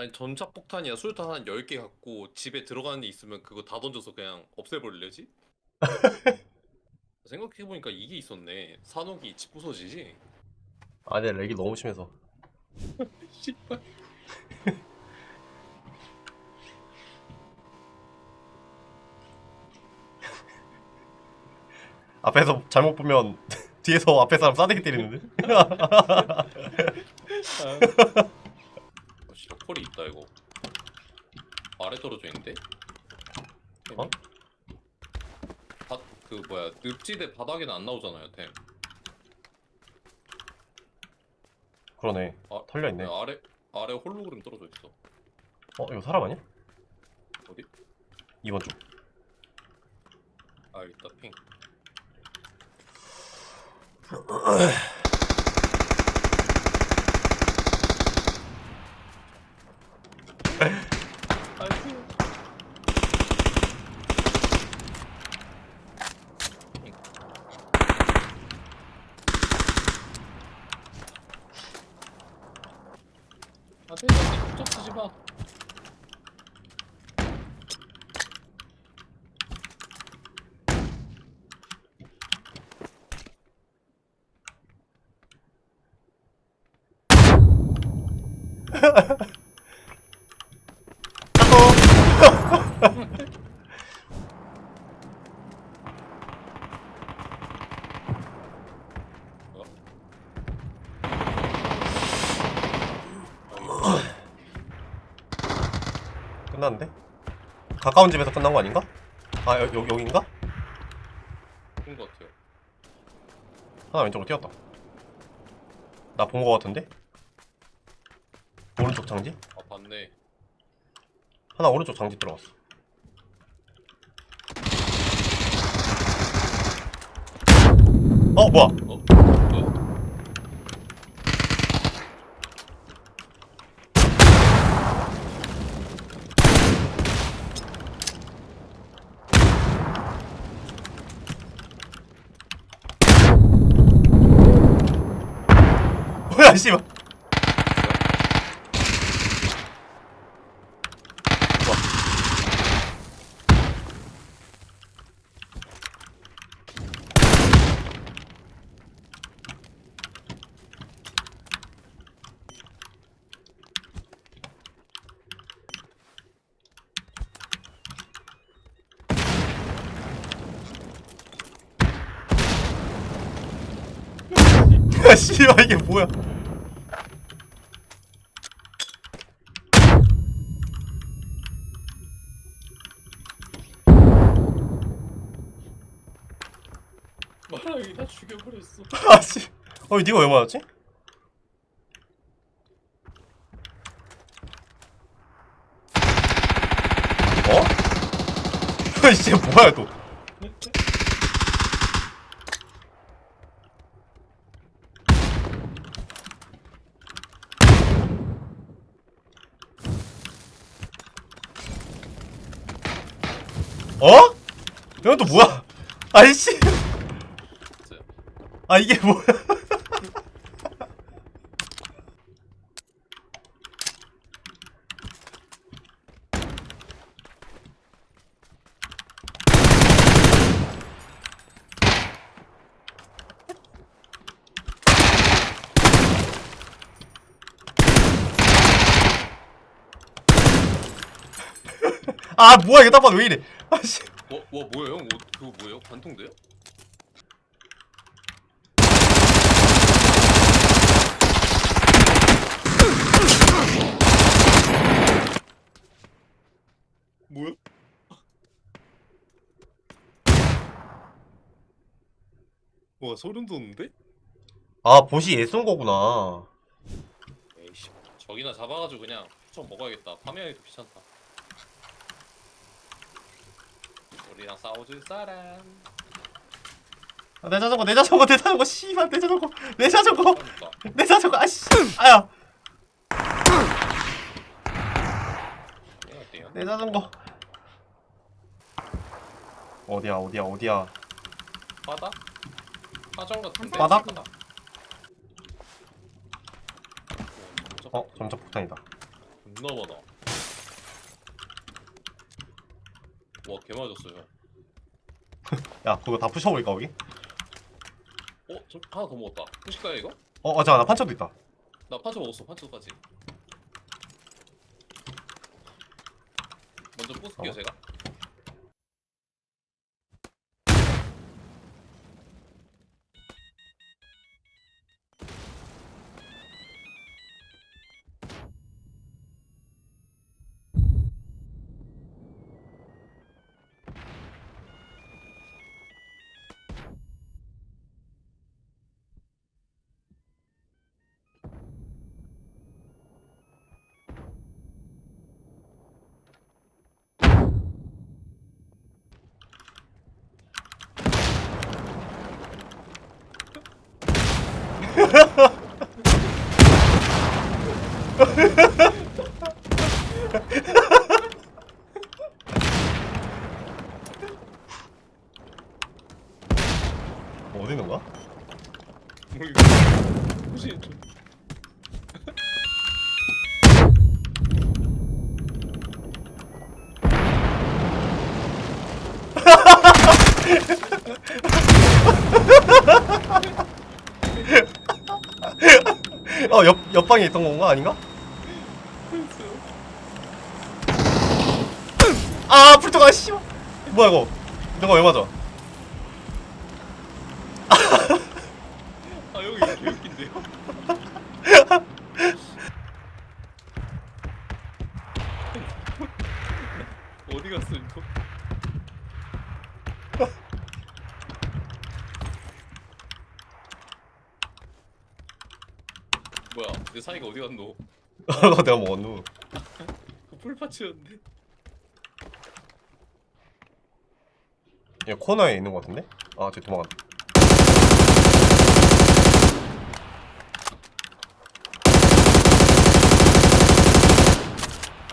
아니 전차폭탄이야 수류탄 한 10개 갖고 집에 들어가는 데 있으면 그거 다 던져서 그냥 없애버리려지? 생각해보니까 이게 있었네 산옥이 집 부서지지? 아, 내 렉이 너무 심해서. 씨발 앞에서 잘못 보면 뒤에서 앞에 사람 싸대기 때리는데? 아 진짜 펄이 있다 이거 아래 떨어져 있는데? 어? 바, 그 뭐야 늪지대 바닥에는 안 나오잖아요 템 그러네. 아, 털려있네. 네, 아래 아래 홀로그램 떨어져 있어 어, 이거 사람 아니야? 어디? 2번 쪽. 아 있다 핑 안돼 안돼 쪽 쓰지 마 끝났는데? 가까운 집에서 끝난 거 아닌가? 아, 여, 여, 여긴가? 그런 거 같아요 하나 왼쪽으로 뛰었다. 나 본 거 같은데? 오른쪽 장지? 아 봤네 하나 오른쪽 장지 들어갔어. 어, 뭐야? 어? 뭐야? 뭐야, 씨발. 씨발, 이게 뭐야? 마랑이 다 죽여버렸어 아, 씨. 어, 니가 왜 맞았지? 어? 야, 이게 뭐야, 또. 어? 이건 또 뭐야? 아이씨. 아, 이게 뭐야? 아 뭐야 이거 딱 봐도 왜 이래 아씨 와, 와 뭐예요? 뭐, 그거 뭐예요? 관통돼요? 뭐야? 와 소름 돋는데? 아 보시 얘 쏜 거구나 에이씨 저기나 잡아가지고 그냥 좀 먹어야겠다 파밍하기도 귀찮다 우리랑 싸워줄 사람 아, 내 자전거 내 자전거 내 자전거 씨발 내 자전거 내 자전거 그러니까 내 자전거 아씨 아야 어때요? 내 자전거 어디야 어디야 어디야 바닥? 하정 같은데? 바닥? 어 점적 폭탄이다 음, 존나 많아. 와, 개 맞았어요. 야 그거 다 부셔버릴까 거기? 어, 저 하나 더 먹었다. 후식가야 이거? 어, 어 잠깐 나 판처도 있다 나 판초 먹었어. 판초까지. 먼저 부술게요 어. 제가. 어디 있는 거야? 모르겠어. 혹시 좀 어 옆, 옆방에 있던 건가 아닌가? 있어요? 아 불도가 씨 뭐야 이거 너가 왜 맞아 아 여기 개웃긴데요? 어디 갔어 이거? 뭐야 내 사이가 어디 갔노? 너 내가 먹었누 그 풀파츠였는데 얘 코너에 있는 거 같은데? 아 쟤 도망간다.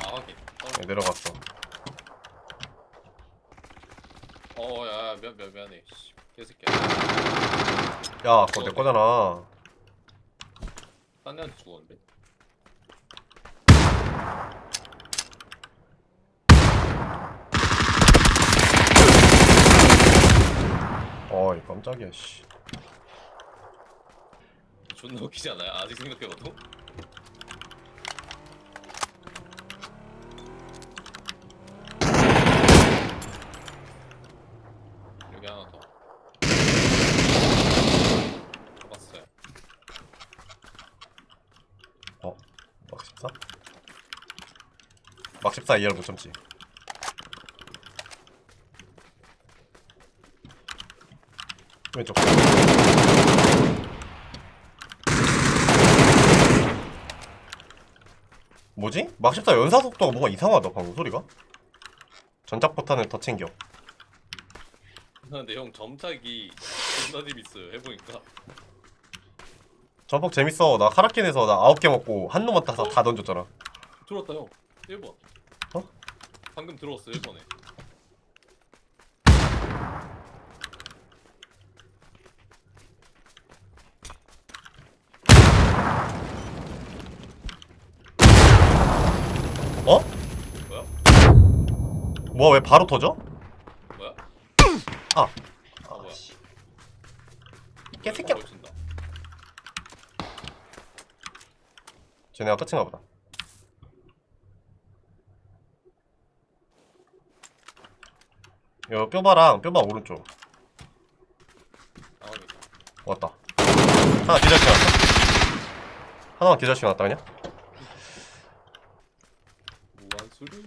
아 확인. 얘 내려갔어. 어야 미안 미안 미안해. 씨, 개새끼야. 야 그거 내 거잖아. 딴 애한테 죽었는데 어이 깜짝이야 씨 존나 웃기지 않아요? 아직 생각해봐도? 여기 하나 더 잡았어요 어? 막 14? 막 14 이해를 못 참지 왼쪽. 뭐지? 막14 연사 속도가 뭔가 이상하다 방금 소리가. 전작 포탄을 더 챙겨. 근데 형 점착이 존나 재밌어요 해보니까. 전폭 재밌어. 나 카라킨에서 나 9개 먹고 한 놈만 다, 다 던졌잖아. 들어왔다 형. 1번. 어? 방금 들어왔어 1번에 어? 뭐야? 뭐야 왜 바로 터져? 뭐야? 아 아 뭐야 개새끼야. 걸친다. 쟤네가 끝인가 보다 요 뼈바랑 뼈바 오른쪽 왔다 하나 기절시 났다 하나만 기절시 났다 그냥 무한수를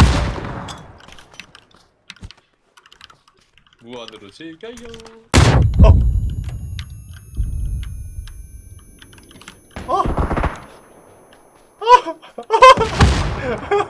무한으로 즐겨요. 어? 형